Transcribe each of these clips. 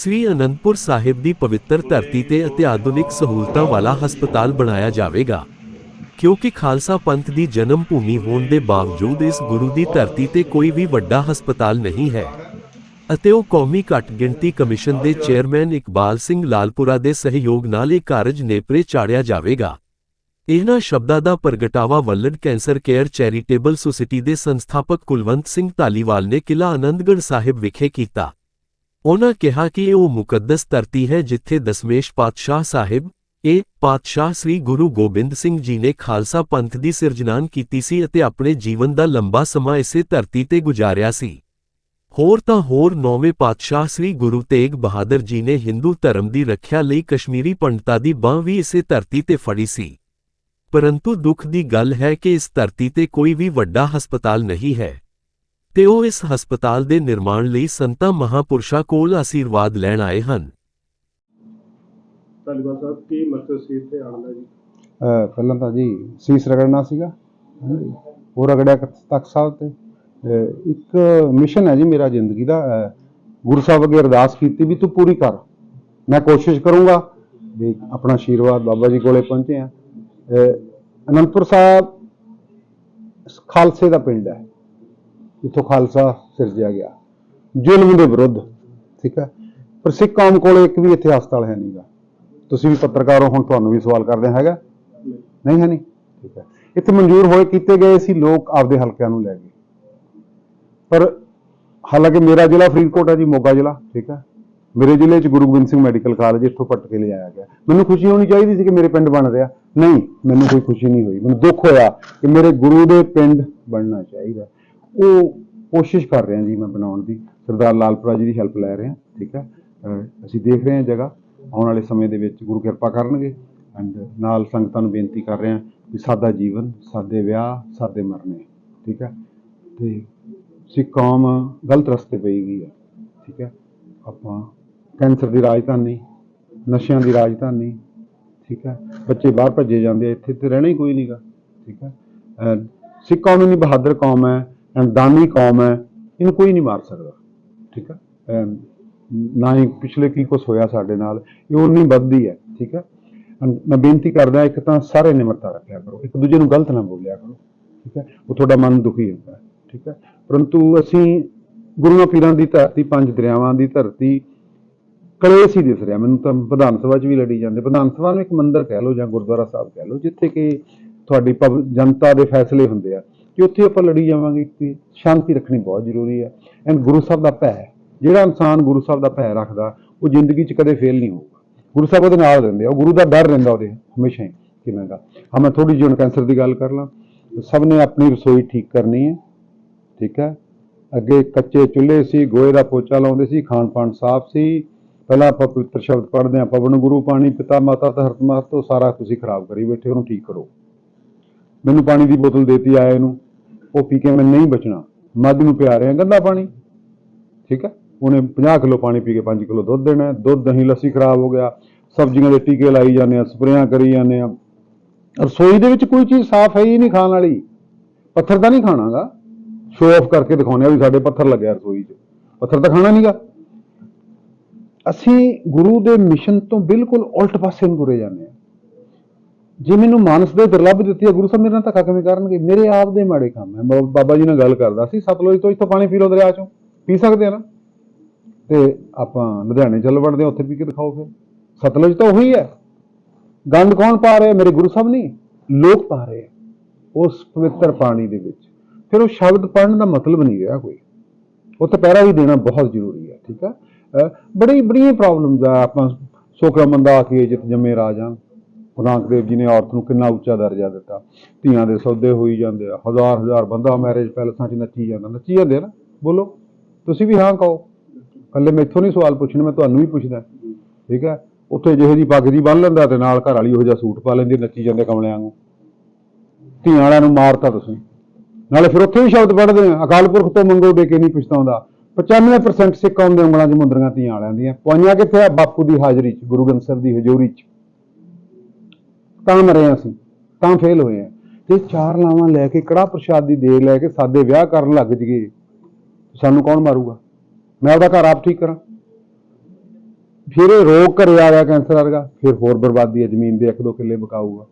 ਸ੍ਰੀ ਅਨੰਦਪੁਰ ਸਾਹਿਬ ਦੀ ਪਵਿੱਤਰ ਧਰਤੀ ਤੇ ਅਤਿਆਧੁਨਿਕ ਸਹੂਲਤਾਂ ਵਾਲਾ ਹਸਪਤਾਲ ਬਣਾਇਆ ਜਾਵੇਗਾ। ਕਿਉਂਕਿ ਖਾਲਸਾ ਪੰਥ ਦੀ ਜਨਮ ਭੂਮੀ ਹੋਣ ਦੇ ਬਾਵਜੂਦ ਇਸ ਗੁਰੂ ਦੀ ਧਰਤੀ ਤੇ ਕੋਈ ਵੀ ਵੱਡਾ ਹਸਪਤਾਲ ਨਹੀਂ ਹੈ। ਅਤੇ ਉਹ ਕੌਮੀ ਘੱਟ ਗਿਣਤੀ ਕਮਿਸ਼ਨ ਦੇ ਚੇਅਰਮੈਨ ਇਕਬਾਲ ਸਿੰਘ ਲਾਲਪੁਰਾ ਦੇ ਸਹਿਯੋਗ ਨਾਲ ਇਹ ਕਾਰਜ ਨੇਪਰੇ ਚਾੜਿਆ ਜਾਵੇਗਾ। ਇਹਨਾਂ ਸ਼ਬਦਾਂ ਦਾ ਪ੍ਰਗਟਾਵਾ world cancer care charitable society ਦੇ ਸੰਸਥਾਪਕ ਕੁਲਵੰਤ ਸਿੰਘ ਧਾਲੀਵਾਲ ਨੇ ਕਿਲਾ ਆਨੰਦਗੜ੍ਹ ਸਾਹਿਬ ਵਿਖੇ ਕੀਤਾ। ਉਹਨਾਂ ਕਿਹਾ ਕਿ ਇਹ ਉਹ ਮੁਕੱਦਸ ਧਰਤੀ ਹੈ ਜਿੱਥੇ ਦਸਮੇਸ਼ ਪਾਤਸ਼ਾਹ ਸਾਹਿਬ, ਇਹ ਪਾਤਸ਼ਾਹ ਸ੍ਰੀ ਗੁਰੂ ਗੋਬਿੰਦ ਸਿੰਘ ਜੀ ਨੇ ਖਾਲਸਾ ਪੰਥ ਦੀ ਸਿਰਜਣਾਨ ਕੀਤੀ ਸੀ ਅਤੇ ਆਪਣੇ ਜੀਵਨ ਦਾ ਲੰਬਾ ਸਮਾਂ ਇਸੇ ਧਰਤੀ ਤੇ ਗੁਜ਼ਾਰਿਆ ਸੀ। ਹੋਰ ਤਾਂ ਹੋਰ ਨੌਵੇਂ ਪਾਤਸ਼ਾਹ ਸ੍ਰੀ ਗੁਰੂ ਤੇਗ ਬਹਾਦਰ ਜੀ ਨੇ ਹਿੰਦੂ ਧਰਮ ਦੀ ਰੱਖਿਆ ਲਈ ਕਸ਼ਮੀਰੀ ਪੰਡਤਾਂ ਦੀ ਬਾਹ ਵੀ ਇਸੇ ਧਰਤੀ ਤੇ ਫੜੀ ਸੀ। ਪਰੰਤੂ ਦੁੱਖ ਦੀ ਗੱਲ ਹੈ ਕਿ ਇਸ ਧਰਤੀ ਤੇ ਕੋਈ ਵੀ ਵੱਡਾ ਹਸਪਤਾਲ ਨਹੀਂ ਹੈ। ਤੇ ਉਹ ਇਸ ਹਸਪਤਾਲ ਦੇ ਨਿਰਮਾਣ ਲਈ ਸੰਤਾਂ ਮਹਾਪੁਰਸ਼ਾਂ ਕੋਲ ਆਸ਼ੀਰਵਾਦ ਲੈਣ ਆਏ ਹਨ। ਧਾਲੀਵਾਲ ਸਾਹਿਬ ਕੀ ਮਕਸਦ ਸੀ ਇੱਥੇ ਆਉਣ ਦਾ ਜੀ? ਅਹ ਪਹਿਲਾਂ ਤਾਂ ਜੀ ਸੀਸ ਰਗੜਨਾ ਸੀਗਾ ਹਾਂਜੀ। ਉਹ ਰਗੜਿਆ ਕ- ਤਖਤ ਸਾਹਿਬ ਤੇ। ਅਹ ਇੱਕ ਮਿਸ਼ਨ ਹੈ ਜੀ ਮੇਰਾ ਜ਼ਿੰਦਗੀ ਦਾ ਅਹ ਗੁਰੂ ਸਾਹਿਬ ਅੱਗੇ ਅਰਦਾਸ ਕੀਤੀ ਵੀ ਤੂੰ ਪੂਰੀ ਕਰ। ਮੈਂ ਕੋਸ਼ਿਸ਼ ਕਰੂੰਗਾ ਵੀ ਆਪਣਾ ਆਸ਼ੀਰਵਾਦ ਬਾਬਾ ਜੀ ਕੋਲੇ ਪਹੁੰਚੇ ਆ ਅਨੰਦਪੁਰ ਸਾਹਿਬ ਖਾਲਸੇ ਦਾ ਪਿੰਡ ਹੈ। ਜਿੱਥੋਂ ਖਾਲਸਾ ਸਿਰਜਿਆ ਗਿਆ। ਜ਼ੁਲਮ ਦੇ ਵਿਰੁੱਧ, ਠੀਕ ਹੈ? ਪਰ ਸਿੱਖ ਕੌਮ ਕੋਲ ਇੱਕ ਵੀ ਇੱਥੇ ਹਸਪਤਾਲ ਹੈ ਨਹੀਂਗਾ। ਤੁਸੀਂ ਵੀ ਪੱਤਰਕਾਰ ਹੋ, ਹੁਣ ਤੁਹਾਨੂੰ ਵੀ ਸਵਾਲ ਕਰਦੇ ਹੈਗਾ। ਨਹੀਂ ਹੈ ਨਹੀਂ? ਠੀਕ ਹੈ। ਇੱਥੇ ਮਨਜ਼ੂਰ ਹੋਏ ਕੀਤੇ ਗਏ ਸੀ ਲੋਕ ਆਪਦੇ ਹਲਕਿਆਂ ਨੂੰ ਲੈ ਗਏ। ਪਰ ਹਾਲਾਂਕਿ ਮੇਰਾ ਜ਼ਿਲ੍ਹਾ ਫਰੀਦਕੋਟ ਹੈ ਜੀ, ਮੋਗਾ ਜ਼ਿਲ੍ਹਾ, ਠੀਕ ਹੈ? ਮੇਰੇ ਜ਼ਿਲ੍ਹੇ 'ਚ ਗੁਰੂ ਗੋਬਿੰਦ ਸਿੰਘ ਮੈਡੀਕਲ ਕਾਲਜ ਇੱਥੋਂ ਪੱਟ ਕੇ ਲਿਆਇਆ ਗਿਆ। ਮੈਨੂੰ ਖੁਸ਼ੀ ਹੋਣੀ ਚਾਹੀਦੀ ਸੀ ਕਿ ਮੇਰੇ ਪਿੰਡ ਬਣ ਰਿਹਾ। ਨਹੀਂ, ਮੈਨੂੰ ਕੋਈ ਖੁਸ਼ੀ ਨਹੀਂ ਹੋਈ। ਮੈਨੂੰ ਦੁੱਖ ਹੋਇਆ ਕਿ ਮੇਰੇ ਗੁਰੂ ਦੇ ਪਿੰਡ ਬਣਨਾ ਚਾਹੀਦਾ। ਉਹ ਕੋਸ਼ਿਸ਼ ਕਰ ਰਹੇ ਹਾਂ ਜੀ ਮੈਂ ਬਣਾਉਣ ਦੀ। ਸਰਦਾਰ ਲਾਲਪੁਰਾ ਜੀ ਦੀ ਹੈਲਪ ਲੈ ਰਹੇ ਹਾਂ, ਠੀਕ ਹੈ? ਅਸੀਂ ਦੇਖ ਰਹੇ ਹਾਂ ਜਗ੍ਹਾ। ਆਉਣ ਵਾਲੇ ਸਮੇਂ ਦੇ ਵਿੱਚ ਗੁਰੂ ਕਿਰਪਾ ਕਰਨਗੇ ਐਂਡ ਨਾਲ ਸੰਗਤਾਂ ਨੂੰ ਬੇਨਤੀ ਕਰ ਰਹੇ ਹਾਂ ਕਿ ਸਾਦਾ ਜੀਵਨ, ਸਾਦੇ ਵਿਆਹ, ਸਾਦੇ ਮਰਨੇ, ਠੀਕ ਹੈ? ਤੇ ਸਿੱਖ ਕੌਮ ਗਲਤ ਰਸਤੇ ਪਈ ਗਈ ਹੈ, ਠੀਕ ਹੈ? ਆਪਾਂ ਕੈਂਸਰ ਦੀ ਰਾਜਧਾਨੀ, ਨਸ਼ਿਆਂ ਦੀ ਰਾਜਧਾਨੀ, ਠੀਕ ਹੈ? ਬੱਚੇ ਬਾਹਰ ਭੱਜੇ ਜਾਂਦੇ ਆ, ਇੱਥੇ ਤੇ ਰਹਿਣਾ ਹੀ ਕੋਈ ਨਹੀਂਗਾ ਠੀਕ ਹੈ? ਸਿੱਖ ਕੌਮ ਇੰਨੀ ਬਹਾਦਰ ਕੌਮ ਹੈ ਦਾਨੀ ਕੌਮ ਹੈ, ਇਹਨੂੰ ਕੋਈ ਨਹੀਂ ਮਾਰ ਸਕਦਾ। ਠੀਕ ਹੈ? ਨਾ ਹੀ ਪਿਛਲੇ ਕੀ ਕੁਛ ਹੋਇਆ ਸਾਡੇ ਨਾਲ, ਇਹ ਉਨੀ ਵੱਧਦੀ ਹੈ, ਠੀਕ ਹੈ? ਮੈਂ ਬੇਨਤੀ ਕਰਦਾ, ਇੱਕ ਤਾਂ ਸਾਰੇ ਨਿਮਰਤਾ ਰੱਖਿਆ ਕਰੋ, ਇੱਕ ਦੂਜੇ ਨੂੰ ਗਲਤ ਨਾ ਬੋਲਿਆ ਕਰੋ, ਠੀਕ ਹੈ? ਉਹ ਤੁਹਾਡਾ ਮਨ ਦੁਖੀ ਹੁੰਦਾ ਹੈ ਠੀਕ ਹੈ? ਪਰੰਤੂ ਅਸੀਂ ਗੁਰੂਆਂ ਪੀਰਾਂ ਦੀ ਧਰਤੀ, ਪੰਜ ਦਰਿਆਵਾਂ ਦੀ ਧਰਤੀ, ਕਲੇਸ਼ ਹੀ ਦਿਸ ਰਿਹਾ। ਮੈਨੂੰ ਤਾਂ ਵਿਧਾਨ ਸਭਾ 'ਚ ਵੀ ਲੜੀ ਜਾਂਦੇ। ਵਿਧਾਨ ਸਭਾ ਨੂੰ ਇੱਕ ਮੰਦਿਰ ਕਹਿ ਲਓ ਜਾਂ ਗੁਰਦੁਆਰਾ ਸਾਹਿਬ ਕਹਿ ਲਓ, ਜਿੱਥੇ ਕਿ ਤੁਹਾਡੀ ਪਬ- ਜਨਤਾ ਦੇ ਫੈਸਲੇ ਹੁੰਦੇ ਆ। ਕਿ ਉੱਥੇ ਆਪਾਂ ਲੜੀ ਜਾਵਾਂਗੇ ਕਿ ਸ਼ਾਂਤੀ ਰੱਖਣੀ ਬਹੁਤ ਜ਼ਰੂਰੀ ਹੈ ਐਂਡ ਗੁਰੂ ਸਾਹਿਬ ਦਾ ਭੈ, ਜਿਹੜਾ ਇਨਸਾਨ ਗੁਰੂ ਸਾਹਿਬ ਦਾ ਭੈ ਰੱਖਦਾ, ਉਹ ਜ਼ਿੰਦਗੀ 'ਚ ਕਦੇ ਫੇਲ ਨਹੀਂ ਹੋਊਗਾ। ਗੁਰੂ ਸਾਹਿਬ ਉਹਦੇ ਨਾਲ ਰਹਿੰਦੇ ਆ, ਉਹ ਗੁਰੂ ਦਾ ਡਰ ਰਹਿੰਦਾ ਉਹਦੇ ਹਮੇਸ਼ਾ ਹੀ ਕਿਵੇਂ ਦਾ ਹਾਂ, ਮੈਂ ਥੋੜੀ ਜਿਹੀ ਹੁਣ ਕੈਂਸਰ ਦੀ ਗੱਲ ਕਰ ਲਾਂ। ਸਭ ਨੇ ਆਪਣੀ ਰਸੋਈ ਠੀਕ ਕਰਨੀ ਹੈ, ਠੀਕ ਹੈ? ਅੱਗੇ ਕੱਚੇ ਚੁੱਲ੍ਹੇ ਸੀ, ਗੋਹੇ ਦਾ ਪੋਚਾ ਲਾਉਂਦੇ ਸੀ, ਖਾਣ ਪਾਣ ਸਾਫ਼ ਸੀ। ਪਹਿਲਾਂ ਆਪਾਂ ਪਵਿੱਤਰ ਸ਼ਬਦ ਪੜ੍ਹਦੇ ਹਾਂ, ਪਵਨ ਗੁਰੂ, ਪਾਣੀ ਪਿਤਾ, ਮਾਤਾ, ਧਰਤ ਮਾਤ ਤੋਂ ਸਾਰਾ ਤੁਸੀਂ ਖਰਾਬ ਕਰੀ ਬੈਠੇ, ਉਹਨੂੰ ਠੀਕ ਕਰੋ। ਮੈਨੂੰ ਪਾਣੀ ਦੀ ਬੋਤਲ ਦੇਤੀ ਆਏ ਨੂੰ। ਉਹ ਪੀ ਕੇ ਮੈਂ ਨਹੀਂ ਬਚਣਾ। ਮੱਧ ਨੂੰ ਪਿਆ ਰਿਹਾ ਗੰਦਾ ਪਾਣੀ। ਠੀਕ ਹੈ ਉਹਨੇ 50 ਕਿਲੋ ਪਾਣੀ ਪੀ ਕੇ 5 ਕਿਲੋ ਦੁੱਧ ਦੇਣਾ। ਦੁੱਧ, ਦਹੀਂ, ਲੱਸੀ ਖਰਾਬ ਹੋ ਗਿਆ। ਸਬਜ਼ੀਆਂ ਦੇ ਟੀਕੇ ਲਾਈ ਜਾਂਦੇ ਆ, ਸਪਰੇਆਂ ਕਰੀ ਜਾਂਦੇ ਆ। ਰਸੋਈ ਦੇ ਵਿੱਚ ਕੋਈ ਚੀਜ਼ ਸਾਫ਼ ਹੈ ਹੀ ਨਹੀਂ ਖਾਣ ਵਾਲੀ। ਪੱਥਰ ਤਾਂ ਨਹੀਂ ਖਾਣਾਗਾ। ਸ਼ੋਅ ਆਫ ਕਰਕੇ ਦਿਖਾਉਂਦੇ ਆ ਵੀ ਸਾਡੇ ਪੱਥਰ ਲੱਗਿਆ ਰਸੋਈ 'ਚ। ਪੱਥਰ ਤਾਂ ਖਾਣਾ ਨਹੀਂਗਾ। ਅਸੀਂ ਗੁਰੂ ਦੇ ਮਿਸ਼ਨ ਤੋਂ ਬਿਲਕੁਲ ਉਲਟ ਪਾਸੇ ਨੂੰ ਤੁਰੇ ਜਾਂਦੇ ਆ। ਜੇ ਮੈਨੂੰ ਮਾਨਸ ਦੇ ਦੁਰਲੱਭ ਦਿੱਤੀ ਹੈ, ਗੁਰੂ ਸਾਹਿਬ ਮੇਰੇ ਨਾਲ ਧੱਕਾ ਕਿਵੇਂ ਕਰਨਗੇ? ਮੇਰੇ ਆਪ ਦੇ ਮਾੜੇ ਕੰਮ ਹੈ। ਬਾਬਾ ਜੀ ਨਾਲ ਗੱਲ ਕਰਦਾ ਸੀ, ਸਤਲੁਜ ਤੋਂ ਇੱਥੋਂ ਪਾਣੀ ਪੀ ਲਓ ਦਰਿਆ ਚੋਂ। ਪੀ ਸਕਦੇ ਆ ਨਾ? ਤੇ ਆਪਾਂ ਲੁਧਿਆਣੇ ਚੱਲ ਵੜਦੇ ਹਾਂ, ਉੱਥੇ ਪੀ ਕੇ ਦਿਖਾਓ ਫਿਰ। ਸਤਲੁਜ ਤਾਂ ਉਹੀ ਹੈ। ਗੰਦ ਕੌਣ ਪਾ ਰਿਹਾ? ਮੇਰੇ ਗੁਰੂ ਸਾਹਿਬ ਨਹੀਂ। ਲੋਕ ਪਾ ਰਹੇ ਉਸ ਪਵਿੱਤਰ ਪਾਣੀ ਦੇ ਵਿੱਚ। ਫਿਰ ਉਹ ਸ਼ਬਦ ਪੜਨ ਦਾ ਮਤਲਬ ਨਹੀਂ ਰਿਹਾ ਕੋਈ। ਉੱਥੇ ਪਹਿਰਾ ਵੀ ਦੇਣਾ ਬਹੁਤ ਜ਼ਰੂਰੀ ਹੈ, ਠੀਕ ਹੈ? ਅਹ ਬੜੀ ਬੜੀਆਂ ਪ੍ਰੋਬਲਮਸ ਆ ਆਪਾਂ ਸੋਕਰਾ ਮੰਦਾ ਕੇ ਜਿਤ ਜੰਮੇ ਰਾਜਾਂ। ਗੁਰੂ ਨਾਨਕ ਦੇਵ ਜੀ ਨੇ ਔਰਤ ਨੂੰ ਕਿੰਨਾ ਉੱਚਾ ਦਰਜਾ ਦਿੱਤਾ। ਧੀਆਂ ਦੇ ਸੌਦੇ ਹੋਈ ਜਾਂਦੇ ਆ, ਹਜ਼ਾਰ ਹਜ਼ਾਰ ਬੰਦਾ ਮੈਰਿਜ ਪੈਲਸਾਂ 'ਚ ਨੱਚੀ ਜਾਂਦਾ। ਨੱਚੀ ਜਾਂਦੇ ਆ ਨਾ? ਬੋਲੋ। ਤੁਸੀਂ ਵੀ ਹਾਂ ਕਹੋ। ਕੱਲੇ ਮੈਥੋਂ ਨਹੀਂ ਸਵਾਲ ਪੁੱਛਣੇ, ਮੈਂ ਤੁਹਾਨੂੰ ਵੀ ਪੁੱਛਦਾ। ਠੀਕ ਹੈ? ਉੱਥੇ ਜਿਹੇ ਜੀ ਪੱਗ ਜੀ ਬੰਨ ਲੈਂਦਾ ਤੇ ਨਾਲ ਘਰ ਵਾਲੀ ਉਹ ਜਿਹਾ ਸੂਟ ਪਾ ਲੈਂਦੀ, ਨੱਚੀ ਜਾਂਦੇ ਕਮਲਿਆਂ ਨੂੰ ਧੀਆਂ ਵਾਲਿਆਂ ਨੂੰ ਮਾਰਤਾ ਤੁਸੀਂ। ਨਾਲੇ ਫਿਰ ਉੱਥੇ ਵੀ ਸ਼ਬਦ ਪੜ੍ਹਦੇ ਆ। ਅਕਾਲ ਪੁਰਖ ਤੋਂ ਮੰਗੋ ਦੇ ਕੇ ਨਹੀਂ ਪਛਤਾਉਂਦਾ। 95% ਸਿੱਖ ਕੌਮ ਦੇ ਉਂਗਲਾਂ 'ਚ ਮੁੰਦਰੀਆਂ ਧੀਆਂ ਵਾਲਿਆਂ ਦੀਆਂ। ਪੁਆਈਆਂ ਕਿੱਥੇ ਆ? ਬਾਪੂ ਦੀ ਹਾਜ਼ਰੀ 'ਚ, ਗੁਰੂ ਗ੍ਰੰਥ ਸਾਹਿਬ ਦੀ ਹਜ਼ੂਰੀ 'ਚ। ਤਾਂ ਮਰੇ ਅਸੀਂ, ਤਾਂ ਫੇਲ ਹੋਏ ਆ ਤੇ ਚਾਰ ਲਾਵਾਂ ਲੈ ਕੇ ਕੜਾ ਪ੍ਰਸ਼ਾਦ ਦੀ ਦੇ ਲੈ ਕੇ ਸਾਦੇ ਵਿਆਹ ਕਰਨ ਲੱਗ ਜਗੇ ਸਾਨੂੰ ਕੌਣ ਮਾਰੂਗਾ? ਮੈਂ ਉਹਦਾ ਘਰ ਆਪ ਠੀਕ ਕਰਾਂ। ਫਿਰ ਇਹ ਰੋਗ ਘਰੇ ਆ ਗਿਆ ਕੈਂਸਰ ਵਰਗਾ, ਫਿਰ ਹੋਰ ਬਰਬਾਦੀ ਹੈ, ਜ਼ਮੀਨ ਦੇ ਇੱਕ ਦੋ ਕਿੱਲੇ ਬਕਾਊਗਾ।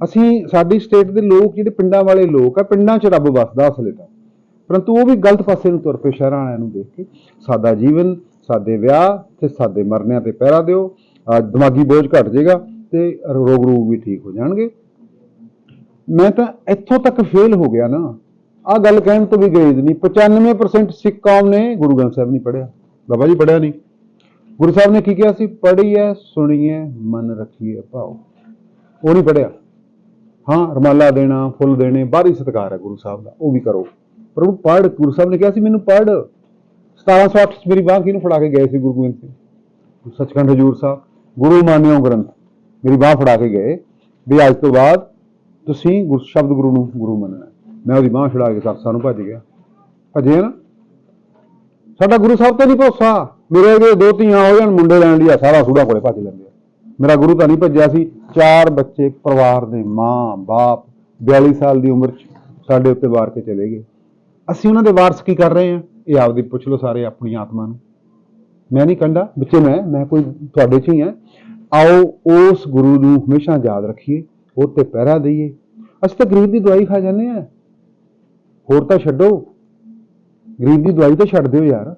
ਅਸੀਂ ਸਾਡੀ ਸਟੇਟ ਦੇ ਲੋਕ, ਜਿਹੜੇ ਪਿੰਡਾਂ ਵਾਲੇ ਲੋਕ ਆ, ਪਿੰਡਾਂ 'ਚ ਰੱਬ ਵਸਦਾ ਅਸਲੇ ਤਾਂ। ਪਰੰਤੂ ਉਹ ਵੀ ਗਲਤ ਪਾਸੇ ਨੂੰ ਤੁਰ ਪਏ ਸ਼ਹਿਰਾਂ ਵਾਲਿਆਂ ਨੂੰ ਦੇਖ ਕੇ। ਸਾਦਾ ਜੀਵਨ, ਸਾਦੇ ਵਿਆਹ ਤੇ ਸਾਦੇ ਮਰਨਿਆਂ ਤੇ ਪਹਿਰਾ ਦਿਓ। ਦਿਮਾਗੀ ਬੋਝ ਘਟ ਜਾਏਗਾ। ਤੇ ਰੋਗ ਰੂਗ ਵੀ ਠੀਕ ਹੋ ਜਾਣਗੇ। ਮੈਂ ਤਾਂ ਇੱਥੋਂ ਤੱਕ ਫੇਲ ਹੋ ਗਿਆ ਨਾ। ਆ ਗੱਲ ਕਹਿਣ ਤੋਂ ਵੀ ਗਰੇਜ ਨਹੀਂ। 95% ਸਿੱਖ ਕੌਮ ਨੇ ਗੁਰੂ ਗ੍ਰੰਥ ਸਾਹਿਬ ਨਹੀਂ ਪੜਿਆ ਬਾਬਾ ਜੀ ਪੜਿਆ ਨਹੀਂ। ਗੁਰੂ ਸਾਹਿਬ ਨੇ ਕੀ ਕਿਹਾ ਸੀ? ਪੜ੍ਹੀਏ ਸੁਣੀਏ ਮਨ ਰੱਖੀਏ ਭਾਉ ਉਹ ਨਹੀਂ ਪੜਿਆ ਹਾਂ, ਰਮਾਲਾ ਦੇਣਾ, ਫੁੱਲ ਦੇਣੇ, ਬਾਹਰੀ ਸਤਿਕਾਰ ਹੈ ਗੁਰੂ ਸਾਹਿਬ ਦਾ। ਉਹ ਵੀ ਕਰੋ। ਪ੍ਰਭੂ ਉਹ ਪੜ੍ਹ। ਗੁਰੂ ਸਾਹਿਬ ਨੇ ਕਿਹਾ ਸੀ, ਮੈਨੂੰ ਪੜ੍ਹ। 1708 ਚ ਮੇਰੀ ਬਾਂਹ ਕਿਹਨੂੰ ਫੜਾ ਕੇ ਗਏ ਸੀ ਗੁਰੂ ਗੋਬਿੰਦ ਸਿੰਘ? ਸੱਚਖੰਡ ਹਜੂਰ ਸਾਹਿਬ, ਗੁਰੂ ਮਾਨਿਓ ਗ੍ਰੰਥ। ਮੇਰੀ ਬਾਂਹ ਫੜਾ ਕੇ ਗਏ ਵੀ ਅੱਜ ਤੋਂ ਬਾਅਦ ਤੁਸੀਂ ਗੁਰ, ਸ਼ਬਦ ਗੁਰੂ ਨੂੰ ਗੁਰੂ ਮੰਨਣਾ। ਮੈਂ ਉਹਦੀ ਬਾਂਹ ਛੁਡਾ ਕੇ ਸਰਸਾ ਨੂੰ ਭੱਜ ਗਿਆ। ਭੱਜੇ ਨਾ। ਸਾਡਾ ਗੁਰੂ ਸਾਹਿਬ ਤੇ ਨਹੀਂ ਭਰੋਸਾ। ਮੇਰੇ ਅਗੇ ਦੋ ਧੀਆਂ ਹੋ ਜਾਣ, ਮੁੰਡੇ ਲੈਣ ਲਈ ਆ, ਸਾਰਾ ਸੁਦਾ ਕੋਲੇ ਭੱਜ ਲੈਂਦੇ ਆ। ਮੇਰਾ ਗੁਰੂ ਤਾਂ ਨਹੀਂ ਭੱਜਿਆ ਸੀ। ਚਾਰ ਬੱਚੇ ਪਰਿਵਾਰ ਦੇ ਮਾਂ, ਬਾਪ 42 ਸਾਲ ਦੀ ਉਮਰ 'ਚ ਸਾਡੇ ਉੱਤੇ ਵਾਰ ਕੇ ਚਲੇ ਗਏ। ਅਸੀਂ ਉਹਨਾਂ ਦੇ ਵਾਰਸ ਕੀ ਕਰ ਰਹੇ ਹਾਂ? ਇਹ ਆਪਦੀ ਪੁੱਛ ਲਓ ਸਾਰੇ ਆਪਣੀ ਆਤਮਾ ਨੂੰ। ਮੈਂ ਨਹੀਂ ਕੰਡਾ। ਵਿੱਚੇ ਮੈਂ ਮੈਂ ਕੋਈ ਤੁਹਾਡੇ 'ਚ ਹੀ ਹਾਂ। ਆਓ ਉਸ ਗੁਰੂ ਨੂੰ ਹਮੇਸ਼ਾ ਯਾਦ ਰੱਖੀਏ ਉਹ ਤੇ ਪਹਿਰਾ ਦਈਏ। ਅਸੀਂ ਤਾਂ ਗਰੀਬ ਦੀ ਦਵਾਈ ਖਾ ਜਾਂਦੇ ਆ ਹੋਰ ਤਾਂ ਛੱਡੋ। ਗਰੀਬ ਦੀ ਦਵਾਈ ਤਾਂ ਛੱਡ ਦਿਓ ਯਾਰ।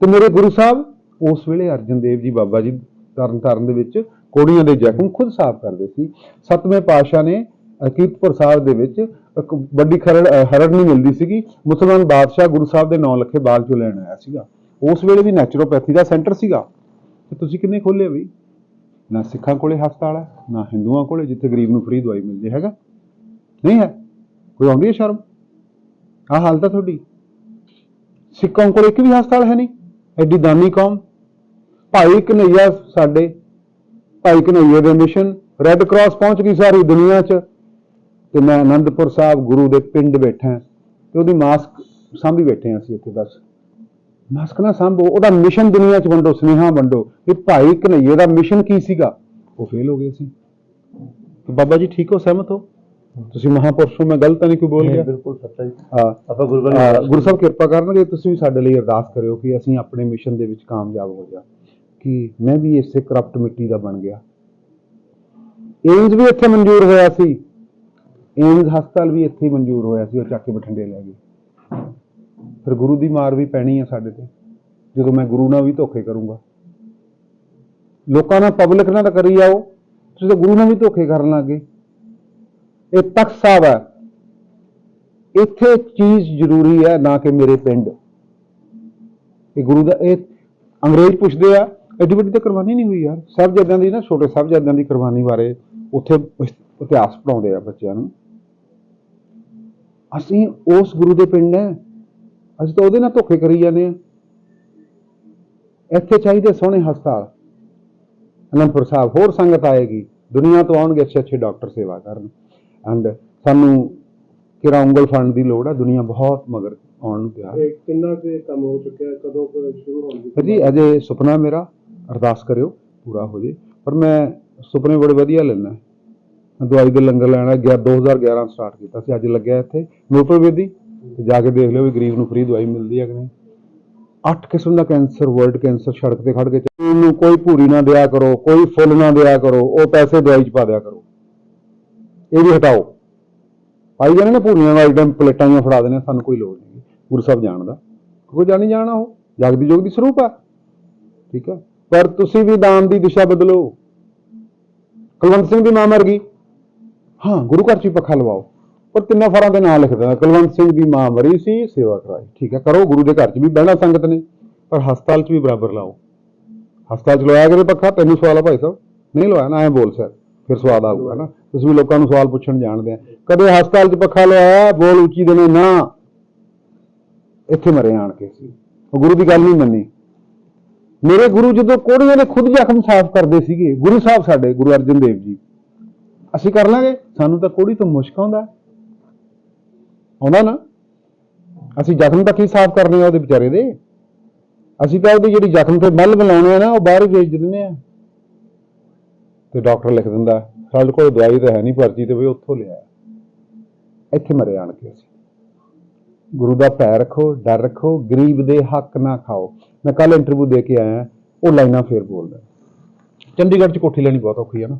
ਤੇ ਮੇਰੇ ਗੁਰੂ ਸਾਹਿਬ ਉਸ ਵੇਲੇ ਅਰਜਨ ਦੇਵ ਜੀ ਬਾਬਾ ਜੀ ਤਰਨ ਤਾਰਨ ਦੇ ਵਿੱਚ ਕੋੜੀਆਂ ਦੇ ਜ਼ਖਮ ਖੁਦ ਸਾਫ਼ ਕਰਦੇ ਸੀ। ਸਤਵੇਂ ਪਾਤਸ਼ਾਹ ਨੇ ਅ, ਸਾਹਿਬ ਦੇ ਵਿੱਚ ਇੱਕ ਵੱਡੀ ਖਰੜ ਹਰੜ ਨਹੀਂ ਮਿਲਦੀ ਸੀਗੀ। ਮੁਸਲਮਾਨ ਬਾਦਸ਼ਾਹ ਗੁਰੂ ਸਾਹਿਬ ਦੇ 9 ਲੱਖੇ ਬਾਗ ਚੋਂ ਲੈਣ ਆਇਆ ਸੀਗਾ। ਉਸ ਵੇਲੇ ਵੀ ਨੈਚੁਰੋਪੈਥੀ ਦਾ ਸੈਂਟਰ ਸੀਗਾ। ਤੇ ਤੁਸੀਂ ਕਿੰਨੇ ਖੋਲੇ ਬਈ? ਨਾ ਸਿੱਖਾਂ ਕੋਲੇ ਹਸਪਤਾਲ ਹੈ, ਨਾ ਹਿੰਦੂਆਂ ਕੋਲੇ ਜਿੱਥੇ ਗਰੀਬ ਨੂੰ ਫ੍ਰੀ ਦਵਾਈ ਮਿਲਦੀ ਹੈਗਾ। ਨਹੀਂ ਹੈ? ਕੋਈ ਆਉਂਦੀ ਹੈ ਸ਼ਰਮ? ਆਹ ਹਾਲਤ ਹੈ ਤੁਹਾਡੀ। ਸਿੱਖਾਂ ਕੋਲ ਇੱਕ ਵੀ ਹਸਪਤਾਲ ਹੈ ਨਹੀਂ। ਐਡੀ ਦਾਨੀ ਕੌਮ। ਭਾਈ ਕਨਈਆ ਸਾਡੇ, ਭਾਈ ਕਨਈਆ ਦੇ ਮਿਸ਼ਨ ਰੈੱਡ ਕਰਾਸ ਪਹੁੰਚ ਗਈ ਸਾਰੀ ਦੁਨੀਆ 'ਚ। ਤੇ ਮੈਂ ਆਨੰਦਪੁਰ ਸਾਹਿਬ ਗੁਰੂ ਦੇ ਪਿੰਡ ਬੈਠਾ। ਹਾਂ ਤੇ ਉਹਦੀ ਮਾਸਕ ਸਾਂਭੀ ਬੈਠੇ ਹਾਂ ਅਸੀਂ ਇੱਥੇ ਬਸ। ਮਾਸਕ ਨਾ ਸਾਂਭੋ ਉਹਦਾ ਮਿਸ਼ਨ ਦੁਨੀਆ 'ਚ ਵੰਡੋ ਸੁਨੇਹਾ ਵੰਡੋ ਇਹ ਭਾਈ ਕਨਈਏ ਦਾ ਮਿਸ਼ਨ ਕੀ ਸੀਗਾ? ਉਹ ਫੇਲ ਹੋ ਗਏ ਸੀ। ਤੇ ਬਾਬਾ ਜੀ ਠੀਕ ਹੋ ਸਹਿਮਤ ਹੋ? ਤੁਸੀਂ ਮਹਾਪੁਰਸ਼ ਮੈਂ ਗਲਤ ਨਹੀਂ ਕੋਈ ਬੋਲ ਗਿਆ? ਬਿਲਕੁਲ ਸੱਚਾ ਜੀ। ਹਾਂ। ਆਪਾਂ ਗੁਰੂ ਅਹ ਗੁਰੂ ਸਾਹਿਬ ਕਿਰਪਾ ਕਰਨਗੇ ਤੁਸੀਂ ਵੀ ਸਾਡੇ ਲਈ ਅਰਦਾਸ ਕਰਿਓ ਕਿ ਅਸੀਂ ਆਪਣੇ ਮਿਸ਼ਨ ਦੇ ਵਿੱਚ ਕਾਮਯਾਬ ਹੋ ਜਾ। ਕਿ ਮੈਂ ਵੀ ਇਸੇ ਕਰਪਟ ਮਿੱਟੀ ਦਾ ਬਣ ਗਿਆ। ਏਮਜ਼ ਵੀ ਇੱਥੇ ਮਨਜ਼ੂਰ ਹੋਇਆ ਸੀ। ਏਮਜ਼ ਹਸਪਤਾਲ ਵੀ ਇੱਥੇ ਮਨਜ਼ੂਰ ਹੋਇਆ ਸੀ ਉਹ ਚੱਕ ਕੇ ਬਠਿੰਡੇ ਲੈ ਗਏ। ਫਿਰ ਗੁਰੂ ਦੀ ਮਾਰ ਵੀ ਪੈਣੀ ਆ ਸਾਡੇ ਤੇ, ਜਦੋਂ ਮੈਂ ਗੁਰੂ ਨਾਲ ਵੀ ਧੋਖੇ ਕਰੂੰਗਾ। ਲੋਕਾਂ ਨਾਲ ਪਬਲਿਕ ਨਾਲ ਤਾਂ ਕਰੀ ਜਾਓ, ਤੁਸੀਂ ਤਾਂ ਗੁਰੂ ਨਾਲ ਵੀ ਧੋਖੇ ਕਰਨ ਲੱਗੇ ਇਹ ਤਖਤ ਸਾਹਿਬ ਹੈ ਇੱਥੇ ਚੀਜ਼ ਜ਼ਰੂਰੀ ਹੈ ਨਾ ਕਿ ਮੇਰੇ ਪਿੰਡ। ਇਹ ਗੁਰੂ ਦਾ, ਇਹ ਅੰਗਰੇਜ਼ ਪੁੱਛਦੇ ਆ, ਐਡੀ ਵੱਡੀ ਤਾਂ ਕੁਰਬਾਨੀ ਨਹੀਂ ਹੋਈ ਯਾਰ। ਸਾਹਿਬਜ਼ਾਦਿਆਂ ਦੀ ਨਾ, ਛੋਟੇ ਸਾਹਿਬਜ਼ਾਦਿਆਂ ਦੀ ਕੁਰਬਾਨੀ ਬਾਰੇ ਉੱਥੇ ਇਤਿਹਾਸ ਪੜਾਉਂਦੇ ਆ ਬੱਚਿਆਂ ਨੂੰ। ਅਸੀਂ ਉਸ ਗੁਰੂ ਦੇ ਪਿੰਡ ਹੈ ਅਸੀਂ ਤਾਂ ਉਹਦੇ ਨਾਲ ਧੋਖੇ ਕਰੀ ਜਾਂਦੇ ਆ ਇੱਥੇ ਚਾਹੀਦੇ ਸੋਹਣੇ ਹਸਪਤਾਲ। ਅਨੰਦਪੁਰ ਸਾਹਿਬ ਹੋਰ ਸੰਗਤ ਆਏਗੀ। ਦੁਨੀਆ ਤੋਂ ਆਉਣਗੇ ਅੱਛੇ ਅੱਛੇ ਡਾਕਟਰ ਸੇਵਾ ਕਰਨ। ਐਂਡ ਸਾਨੂੰ ਕਿਰਾ ਉਂਗਲ ਫੰਡ ਦੀ ਲੋੜ ਹੈ ਦੁਨੀਆ ਬਹੁਤ ਮਗਰ ਆਉਣ ਨੂੰ ਇਹ ਕਿੰਨਾ ਕੁ ਕੰਮ ਹੋ ਚੁੱਕਿਆ? ਕਦੋਂ ਸ਼ੁਰੂ ਹੋਣ ਦੀ ਫਿਰ ਜੀ ਅਜੇ ਸੁਪਨਾ ਮੇਰਾ ਅਰਦਾਸ ਕਰਿਓ ਪੂਰਾ ਹੋ ਜੇ। ਪਰ ਮੈਂ ਸੁਪਨੇ ਬੜੇ ਵਧੀਆ ਲੈਣਾ ਦਵਾਈ ਦੇ ਲੰਗਰ ਲੈਣਾ ਗਿਆ 2011 ਸਟਾਰਟ ਕੀਤਾ ਸੀ। ਅੱਜ ਲੱਗਿਆ ਇੱਥੇ। ਨੂਰਪੁਰ ਤੇ ਜਾ ਕੇ ਦੇਖ ਲਿਓ ਵੀ ਗਰੀਬ ਨੂੰ ਫ੍ਰੀ ਦਵਾਈ ਮਿਲਦੀ ਹੈ ਕਿ ਨਹੀਂ। ਅੱਠ ਕਿਸਮ ਦਾ ਕੈਂਸਰ ਵਰਲਡ ਕੈਂਸਰ ਸੜਕ ਤੇ ਖੜ ਕੇ ਉਹਨੂੰ ਕੋਈ ਭੂਰੀ ਨਾ ਦਿਆ ਕਰੋ, ਕੋਈ ਫੁੱਲ ਨਾ ਦਿਆ ਕਰੋ, ਉਹ ਪੈਸੇ ਦਵਾਈ ਚ ਪਾ ਦਿਆ ਕਰੋ। ਇਹ ਵੀ ਹਟਾਓ। ਪਾਈ ਜਾਣੇ ਨਾ ਭੂਰੀਆਂ ਦਾ ਟਾਈਮ ਪਲੇਟਾਂ ਜਿਹੀਆਂ ਫੜਾ ਦੇਣੇ, ਸਾਨੂੰ ਕੋਈ ਲੋੜ ਨਹੀਂ ਗੁਰੂ ਸਾਹਿਬ ਜਾਣਦਾ। ਕੋਈ ਜਾਣੀ ਜਾਣਾ ਉਹ। ਜਗਦੀ ਜੋਗ ਦੀ ਸਰੂਪ ਆ। ਠੀਕ ਹੈ ਪਰ ਤੁਸੀਂ ਵੀ ਦਾਨ ਦੀ ਦਿਸ਼ਾ ਬਦਲੋ। ਕੁਲਵੰਤ ਸਿੰਘ ਦੀ ਮਾਂ ਮਰ ਗਈ। ਹਾਂ, ਗੁਰੂ ਘਰ ਚ ਪੱਖਾ ਲਵਾਓ। ਪਰ ਤਿੰਨਾਂ ਫਰਾਂ ਦੇ ਨਾਂ ਲਿਖ ਦੇਣਾ ਕੁਲਵੰਤ ਸਿੰਘ ਦੀ ਮਾਂ ਮਰੀ ਸੀ, ਸੇਵਾ ਕਰਾਈ। ਠੀਕ ਹੈ, ਕਰੋ ਗੁਰੂ ਦੇ ਘਰ ਚ ਵੀ ਬਹਿਣਾ ਸੰਗਤ ਨੇ, ਪਰ ਹਸਪਤਾਲ ਚ ਵੀ ਬਰਾਬਰ ਲਾਓ। ਹਸਪਤਾਲ ਚ ਲਵਾਇਆ ਕਰੇ ਪੱਖਾ? ਤੈਨੂੰ ਸਵਾਲ ਆ ਭਾਈ ਸਾਹਿਬ? ਨਹੀਂ ਲਵਾਇਆ ਨਾ, ਐ ਬੋਲ ਸਰ ਫਿਰ ਸਵਾਦ ਆਊਗਾ ਨਾ। ਤੁਸੀਂ ਵੀ ਲੋਕਾਂ ਨੂੰ ਸਵਾਲ ਪੁੱਛਣ ਜਾਣਦੇ ਆ। ਕਦੇ ਹਸਪਤਾਲ ਚ ਪੱਖਾ ਲਵਾਇਆ ਬੋਲ ਉੱਚੀ ਦੇਣੇ ਨਾ ਇੱਥੇ ਮਰੇ ਆਣ ਕੇ ਸੀ। ਉਹ ਗੁਰੂ ਦੀ ਗੱਲ ਨਹੀਂ ਮੰਨੀ। ਮੇਰੇ ਗੁਰੂ ਜਦੋਂ ਕੋੜੀਆਂ ਦੇ ਖੁਦ ਜ਼ਖਮ ਸਾਫ਼ ਕਰਦੇ ਸੀਗੇ, ਗੁਰੂ ਸਾਹਿਬ ਸਾਡੇ, ਗੁਰੂ ਅਰਜਨ ਦੇਵ ਜੀ। ਅਸੀਂ ਕਰ ਲਾਂਗੇ? ਸਾਨੂੰ ਤਾਂ ਕੋੜੀ ਤੋਂ ਮੁਸ਼ਕ ਆਉਂਦਾ। ਆਉਂਦਾ ਨਾ, ਅਸੀਂ ਜ਼ਖਮ ਤਾਂ ਕੀ ਸਾਫ਼ ਕਰਨੇ ਆ ਉਹਦੇ ਵਿਚਾਰੇ ਦੇ? ਅਸੀਂ ਤਾਂ ਉਹਦੀ ਜਿਹੜੀ ਜ਼ਖਮ ਤੇ ਮੱਲ ਬਣਾਉਣੇ ਆ ਨਾ, ਉਹ ਬਾਹਰ ਹੀ ਵੇਚ ਦਿੰਦੇ ਆ। ਤੇ ਡਾਕਟਰ ਲਿਖ ਦਿੰਦਾ, ਸਾਡੇ ਕੋਲ ਦਵਾਈ ਤਾਂ ਹੈ ਨਹੀਂ ਪਰਚੀ ਤੇ ਵੀ ਉੱਥੋਂ ਲਿਆ। ਇੱਥੇ ਮਰੇ ਆਣ ਕੇ ਅਸੀਂ। ਗੁਰੂ ਦਾ ਪੈਰ ਰੱਖੋ, ਡਰ ਰੱਖੋ, ਗਰੀਬ ਦੇ ਹੱਕ ਨਾ ਖਾਓ। ਮੈਂ ਕੱਲ ਇੰਟਰਵਿਊ ਦੇ ਕੇ ਆਇਆ, ਉਹ ਲਾਈਨਾਂ ਫੇਰ ਬੋਲਦਾ। ਚੰਡੀਗੜ੍ਹ 'ਚ ਕੋਠੀ ਲੈਣੀ ਬਹੁਤ ਔਖੀ ਹੈ ਨਾ।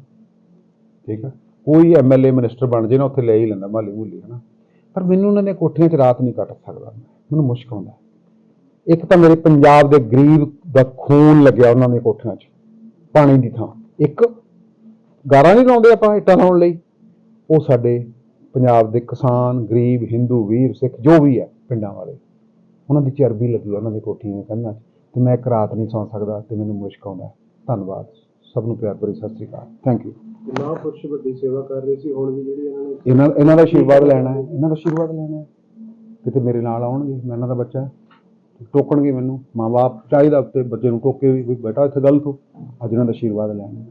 ਠੀਕ ਹੈ ਕੋਈ ਐਮਐਲਏ ਮਿਨਿਸਟਰ ਬਣ ਜੇ ਨਾ, ਉੱਥੇ ਲੈ ਹੀ ਲੈਂਦਾ, ਮਾਲੀ ਮੂਲੀ ਹੈ ਨਾ ਪਰ ਮੈਨੂੰ ਉਹਨਾਂ ਦੀਆਂ ਕੋਠੀਆਂ 'ਚ ਰਾਤ ਨਹੀਂ ਕੱਟ ਸਕਦਾ। ਮੈਨੂੰ ਮੁਸ਼ਕ ਆਉਂਦਾ। ਇੱਕ ਤਾਂ ਮੇਰੇ ਪੰਜਾਬ ਦੇ ਗਰੀਬ ਦਾ ਖੂਨ ਲੱਗਿਆ ਉਹਨਾਂ ਦੇ ਕੋਠੀਆਂ 'ਚ, ਪਾਣੀ ਦੀ ਥਾਂ। ਇੱਕ, ਗਾਰਾਂ ਨਹੀਂ ਲਾਉਂਦੇ ਆਪਾਂ ਇੱਟਾਂ ਲਾਉਣ ਲਈ। ਉਹ ਸਾਡੇ ਪੰਜਾਬ ਦੇ ਕਿਸਾਨ, ਗਰੀਬ, ਹਿੰਦੂ, ਵੀਰ, ਸਿੱਖ, ਜੋ ਵੀ ਹੈ ਪਿੰਡਾਂ ਵਾਲੇ। ਉਹਨਾਂ ਦੀ ਚਰਬੀ ਲੱਗੀ ਉਹਨਾਂ ਦੀ ਕੋਠੀਆਂ ਦੇ ਕੰਧਾਂ 'ਚ ਤੇ ਮੈਂ ਇੱਕ ਰਾਤ ਨਹੀਂ ਸੌਂ ਸਕਦਾ ਤੇ ਮੈਨੂੰ ਮੁਸ਼ਕ ਆਉਂਦਾ। ਧੰਨਵਾਦ। ਸਭ ਨੂੰ ਪਿਆਰ ਭਰੀ ਸਤਿ ਸ੍ਰੀ ਅਕਾਲ। ਥੈਂਕ ਯੂ ਮਹਾਂਪੁਰਸ਼ ਵੱਡੀ ਸੇਵਾ ਕਰ ਰਹੇ ਸੀ, ਹੁਣ ਵੀ ਜਿਹੜੀ ਇਹਨਾਂ ਨੇ ਇਹਨਾਂ ਇਹਨਾਂ ਦਾ ਆਸ਼ੀਰਵਾਦ ਲੈਣਾ ਹੈ। ਇਹਨਾਂ ਦਾ ਆਸ਼ੀਰਵਾਦ ਲੈਣਾ ਹੈ। ਕਿਤੇ ਮੇਰੇ ਨਾਲ ਆਉਣਗੇ, ਮੈਂ ਇਹਨਾਂ ਦਾ ਬੱਚਾ ਟੋਕਣਗੇ ਮੈਨੂੰ। ਮਾਂ-ਬਾਪ ਚਾਹੀਦਾ ਤੇ ਬੱਚੇ ਨੂੰ ਟੋਕੇ ਵੀ ਵੀ ਬੇਟਾ ਇੱਥੇ ਗਲਤ ਹੋ ਅੱਜ ਇਹਨਾਂ ਦਾ ਆਸ਼ੀਰਵਾਦ ਲੈਣਾ